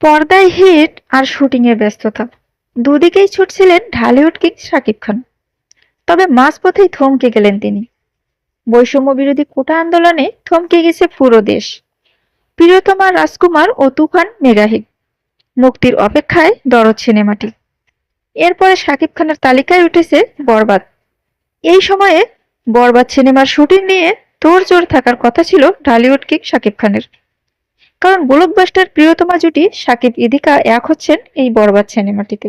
পর্দায় হিট আর শুটিং এর ব্যস্ততা। দুদিকেই ছুটছিলেন ঢালিউড কিং শাকিব খান। তবে মাঝপথেই থমকে গেলেন তিনি। বৈষম্য বিরোধী কোটা আন্দোলনে থমকে গেছে পুরো দেশ। প্রিয়তমা রাজকুমার ও তুফান মেগাহিট। মুক্তির অপেক্ষায় দরদ সিনেমাটি। এরপরে শাকিব খানের তালিকায় উঠেছে বরবাদ। এই সময়ে বরবাদ সিনেমার শুটিং নিয়ে তোর তোড়জোড় থাকার কথা ছিল ঢালিউড কিং শাকিব খানের। কারণ ব্লকবাস্টার প্রিয়তমা জুটি সাকিব ইদিকা এক হচ্ছেন এই বরবাদ সিনেমাটিতে।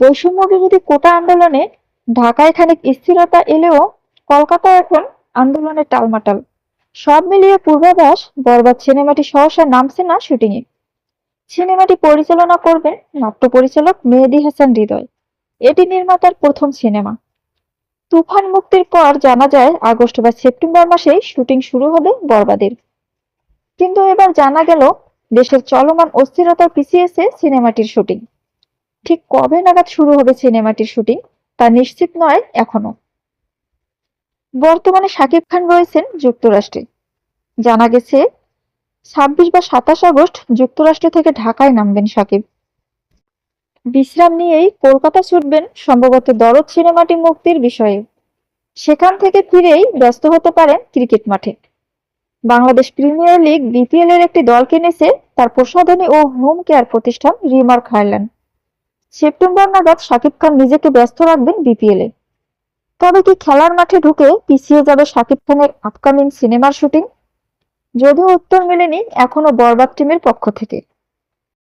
বৈষম্য বিরোধী কোটা আন্দোলনে ঢাকায় খানিক স্থিরতা এলেও কলকাতা এখন আন্দোলনের টালমাটাল। সব মিলিয়ে পূর্বাভাস, বরবাদ সিনেমাটি সহসা নামছে না শুটিংয়ে। সিনেমাটি পরিচালনা করবেন নাট্য পরিচালক মেহেদী হাসান হৃদয়। এটি নির্মাতার প্রথম সিনেমা। তুফান মুক্তির পর জানা যায়, আগস্ট বা সেপ্টেম্বর মাসে শুটিং শুরু হবে বরবাদের। কিন্তু এবার জানা গেল দেশের চলমান অস্থিরতা পিছিয়েছে সিনেমাটির শুটিং। ঠিক কবে নাগাদ শুরু হবে সিনেমাটির শুটিং তা নিশ্চিত নয় এখনও। বর্তমানে শাকিব খান রয়েছেন যুক্তরাষ্ট্রে। জানা গেছে, ছাব্বিশ বা সাতাশ আগস্ট যুক্তরাষ্ট্র থেকে ঢাকায় নামবেন শাকিব। বিশ্রাম নিয়েই কলকাতা ছুটবেন সম্ভবত দরদ সিনেমাটি মুক্তির বিষয়ে। সেখান থেকে ফিরেই ব্যস্ত হতে পারেন ক্রিকেট মাঠে। বাংলাদেশ প্রিমিয়ার লিগ বিপিএল এর একটি দল কিনেছে, তার প্রসাধনী ও হোম কেয়ার প্রতিষ্ঠান রিমার্ক হাইল্যান্ড সেপ্টেম্বর নাগাদ শাকিব খান নিজেকে ব্যস্ত রাখবেন বিপিএল এ। তবে কি খেলার মাঠে ঢুকে পিছিয়ে যাবে শাকিব খানের আপকামিং সিনেমার শুটিং যদিও উত্তর মেলেনি এখনও বরবাদ টিমের পক্ষ থেকে।